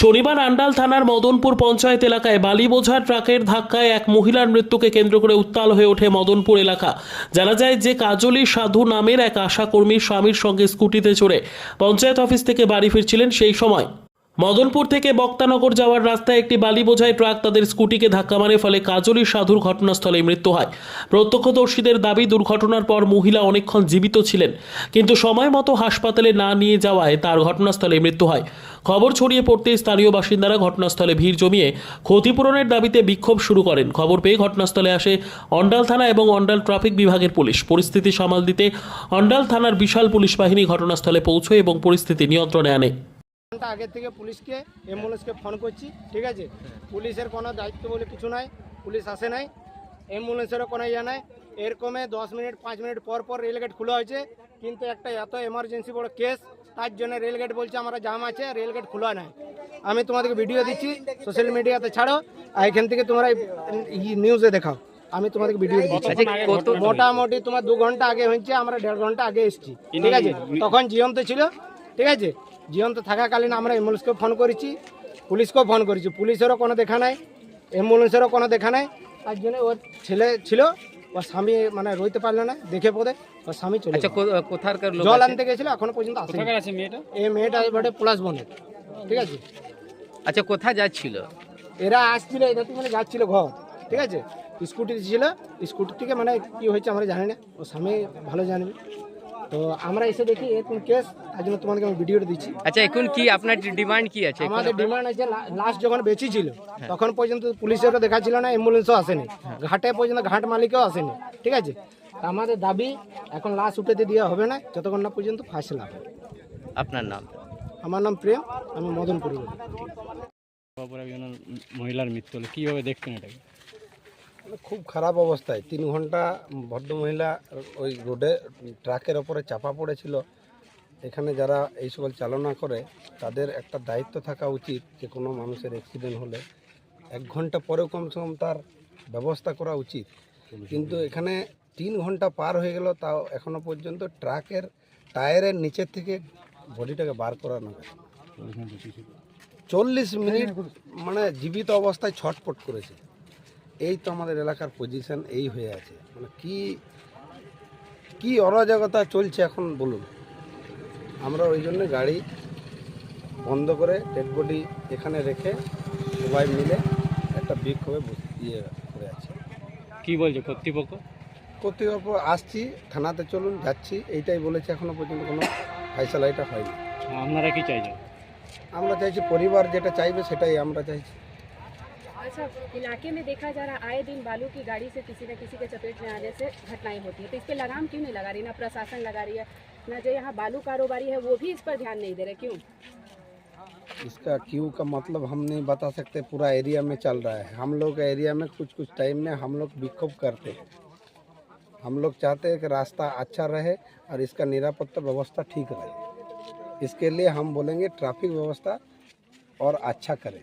শনিবার আন্ডাল থানার মদনপুর পঞ্চায়েত এলাকায় বালি বোঝা ট্রাকের ধাক্কায় এক মহিলার মৃত্যুকে কেন্দ্র করে উত্তাল হয়ে ওঠে মদনপুর এলাকা। জানা যায় যে কাজলি সাধু নামের এক আশাকর্মী স্বামীর সঙ্গে স্কুটিতে চড়ে পঞ্চায়েত অফিস থেকে বাড়ি ফিরছিলেন সেই সময়। মদনপুর থেকে বক্তানগর যাওয়ার রাস্তায় একটি বালি বোঝাই ট্রাক তাদের স্কুটিকে ধাক্কা মারে, ফলে কাজলী সাধুর ঘটনাস্থলে মৃত্যু হয়। প্রত্যক্ষদর্শীদের দাবি, দুর্ঘটনার পর মহিলা অনেকক্ষণ জীবিত ছিলেন, কিন্তু সময় মতো হাসপাতালে না নিয়ে যাওয়ায় তার ঘটনাস্থলে মৃত্যু হয়। খবর ছড়িয়ে পড়তে স্থানীয় বাসিন্দারা ঘটনাস্থলে ভিড় জমিয়ে ক্ষতিপূরণের দাবিতে বিক্ষোভ শুরু করেন। খবর পেয়ে ঘটনাস্থলে আসে অন্ডাল থানা এবং অন্ডাল ট্রাফিক বিভাগের পুলিশ। পরিস্থিতি সামাল দিতে অন্ডাল থানার বিশাল পুলিশ বাহিনী ঘটনাস্থলে পৌঁছয় এবং পরিস্থিতি নিয়ন্ত্রণে আনে। ঘণ্টা আগে থেকে পুলিশকে অ্যাম্বুলেন্সকে ফোন করছি ঠিক আছে? পুলিশের কোনো দায়িত্ব বলে কিছু নাই পুলিশ আসে নাই অ্যাম্বুলেন্সেরও কোনো ইয়ে নাই। এরকমে দশ মিনিট পাঁচ মিনিট পর পর রেলগেট খোলা হয়েছে কিন্তু একটা এত এমার্জেন্সি বড় কেস তার জন্য রেলগেট বলছে আমরা জাম আছে রেলগেট খোলা নাই। আমি তোমাদেরকে ভিডিও দিচ্ছি সোশ্যাল মিডিয়াতে ছাড়ো আর এখান থেকে তোমরা নিউজে দেখাও। আমি তোমাদেরকে ভিডিও দিচ্ছি। মোটামুটি তোমার দু ঘণ্টা আগে হয়েছে আমরা দেড় ঘণ্টা আগে এসেছি ঠিক আছে? তখন জিয়ন্ত ছিল ঠিক আছে? জিয়ন্ত থাকাকালীন আমরা অ্যাম্বুলেন্সকে ফোন করেছি পুলিশকেও ফোন করেছি। পুলিশেরও কোনো দেখা নাই অ্যাম্বুলেন্সেরও কোনো দেখা নাই। তার জন্য ওর ছেলে ছিল ওর স্বামী মানে রইতে পারল না দেখে পদে ওর স্বামী চলে আচ্ছা কোথাকার লোক জল আনতে গেছিল এখনও পর্যন্ত আসেনি। কোথাকার আছে মেয়েটা? এই মেয়েটা এবারে প্লাস বনের ঠিক আছে? আচ্ছা কোথায় যাচ্ছিল? এরা আসছিল এটা থেকে মানে যাচ্ছিল ঘর ঠিক আছে? স্কুটি ছিল স্কুটি থেকে মানে কি হয়েছে আমরা জানি না ও স্বামী ভালো জানবে তো আমরা এসে দেখি এরকম কেস তার জন্য তোমাদেরকে আমি ভিডিওটা দিচ্ছি। আচ্ছা এখন কি আপনার ডিমান্ড কি আছে? আমাদের ডিমান্ড আছে লাস্ট যখন বেঁচে ছিল তখন পর্যন্ত পুলিশেরও দেখা ছিল না অ্যাম্বুলেন্সও আসেনি। ঘাটে পর্যন্ত ঘাট মালিকও আসেনি ঠিক আছে? আমাদের দাবি এখন লাশ উঠাতে দেওয়া হবে না যতক্ষণ না পর্যন্ত ফাঁসলা হবে আপনার নাম? আমার নাম প্রেম আমি মদনপুর। একজন মহিলার মৃত্যু হলো কীভাবে দেখছেন এটাকে? খুব খারাপ অবস্থায়। তিন ঘণ্টা ভদ্রমহিলা ওই রোডে ট্রাকের ওপরে চাপা পড়েছিল। এখানে যারা এই সকল চালনা করে তাদের একটা দায়িত্ব থাকা উচিত যে কোনো মানুষের অ্যাক্সিডেন্ট হলে। এক ঘণ্টা পরেও কমসে কম তার ব্যবস্থা করা উচিত। কিন্তু এখানে তিন ঘণ্টা পার হয়ে গেল তাও এখনও পর্যন্ত ট্রাকের টায়ারের নিচের থেকে বডিটাকে বার করানো গেছে চল্লিশ মিনিট মানে জীবিত অবস্থায় ছটপট করেছে। এই তো আমাদের এলাকার পজিশন এই হয়ে আছে। মানে কি কি অরাজকতা চলছে এখন বলুন। আমরা ওই জন্য গাড়ি বন্ধ করে ডেড বডি এখানে রেখে সবাই মিলে একটা বিক্ষোভে ইয়ে করে আছে। কি বলছে কর্তৃপক্ষ? কর্তৃপক্ষ আসছি থানাতে চলুন যাচ্ছি। এইটাই বলেছে এখনও পর্যন্ত কোনো ফাইসালা এটা হয়নি। আপনারা কি চাইছেন? আমরা চাইছি পরিবার যেটা চাইবে সেটাই আমরা চাইছি। अच्छा इलाके में देखा जा रहा, आए दिन बालू की गाड़ी से किसी न किसी के चपेट में आने से घटनाएँ होती है। तो इस पर लगाम क्यों नहीं लगा रही, ना प्रशासन लगा रही है, ना जो यहाँ बालू कारोबारी है, वो भी इस पर ध्यान नहीं दे रहे, क्यों? इसका क्यों का मतलब हम नहीं बता सकते, पूरा एरिया में चल रहा है। हम लोग एरिया में कुछ कुछ टाइम में हम लोग विक्षोभ करते हैं। हम लोग चाहते हैं कि रास्ता अच्छा रहे और इसका निरापत्ता व्यवस्था ठीक रहे। इसके लिए हम बोलेंगे, ट्रैफ़िक व्यवस्था और अच्छा करें।